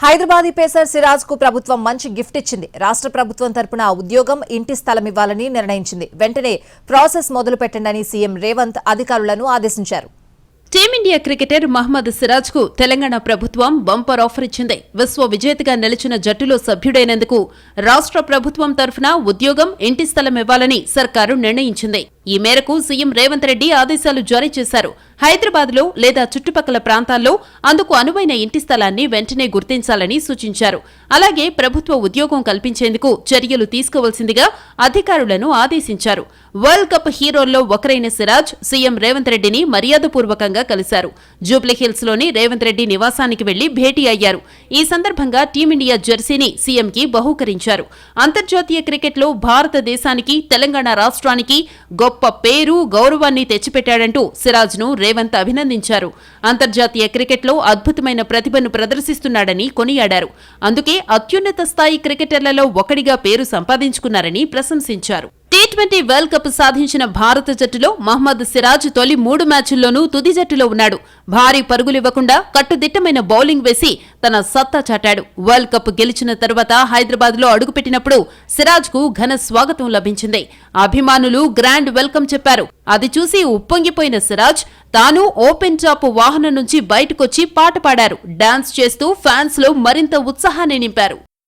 Hyderabadi pacer సిరాజ్కు ప్రభుత్వం మంచి gift ఇచ్చింది. రాష్ట్ర ప్రభుత్వం తరపున ఉద్యోగం ఇంటి స్థలం ఇవ్వాలని నిర్ణయించింది. వెంటనే ప్రాసెస్ మొదలు పెట్టండి సీఎం రేవంత్ అధికారులను ఆదేశించారు. టీమిండియా క్రికెటర్ మహమ్మద్ సిరాజ్కు తెలంగాణ ప్రభుత్వం బంపర్ ఆఫర్ ఇచ్చింది. విశ్వ విజేతగా నిలిచిన జట్టులో సభ్యుడైనందుకు రాష్ట్ర ప్రభుత్వం తరఫున ఉద్యోగం ఇంటి స్థలం ఇవ్వాలని సర్కారు నిర్ణయించింది. ఈ మేరకు సీఎం రేవంత్ రెడ్డి ఆదేశాలు జారీ చేశారు. హైదరాబాద్లో లేదా చుట్టుపక్కల ప్రాంతాల్లో అందుకు అనువైన ఇంటి స్థలాన్ని వెంటనే గుర్తించాలని సూచించారు. అలాగే ప్రభుత్వ ఉద్యోగం కల్పించేందుకు చర్యలు తీసుకోవాల్సిందిగా అధికారులను ఆదేశించారు. వరల్డ్ కప్ హీరోల్లో ఒకరైన సిరాజ్ సీఎం రేవంత్ రెడ్డిని మర్యాదపూర్వకంగా కలిశారు. జూబ్లీహిల్స్లోని రేవంత్ రెడ్డి నివాసానికి వెళ్ళి భేటీ అయ్యారు. ఈ సందర్భంగా టీమిండియా జెర్సీని సీఎంకి బహూకరించారు. అంతర్జాతీయ క్రికెట్లో భారతదేశానికి తెలంగాణ రాష్ట్రానికి గొప్ప పేరు గౌరవాన్ని తెచ్చిపెట్టాడంటూ సిరాజ్ను రేవంత్ అభినందించారు. అంతర్జాతీయ క్రికెట్లో అద్భుతమైన ప్రతిభను ప్రదర్శిస్తున్నాడని కొనియాడారు. అందుకే అత్యున్నత స్థాయి క్రికెటర్లలో ఒకడిగా పేరు సంపాదించుకున్నారని ప్రశంసించారు. టీ ట్వంటీ వరల్డ్ కప్ సాధించిన భారత జట్టులో మహమ్మద్ సిరాజ్ తొలి మూడు మ్యాచుల్లోనూ తుది జట్టులో ఉన్నాడు. భారీ పరుగులివ్వకుండా కట్టుదిట్టమైన బౌలింగ్ వేసి తన సత్తా చాటాడు. వరల్డ్ కప్ గెలిచిన తర్వాత హైదరాబాద్లో అడుగుపెట్టినప్పుడు సిరాజ్కు ఘన స్వాగతం లభించింది. అభిమానులు గ్రాండ్ వెల్కమ్ చెప్పారు. అది చూసి ఉప్పొంగిపోయిన సిరాజ్ తాను ఓపెన్ టాప్ వాహనం నుంచి బయటకొచ్చి పాట పాడారు. డాన్స్ చేస్తూ ఫ్యాన్స్లో మరింత ఉత్సాహాన్ని నింపారు.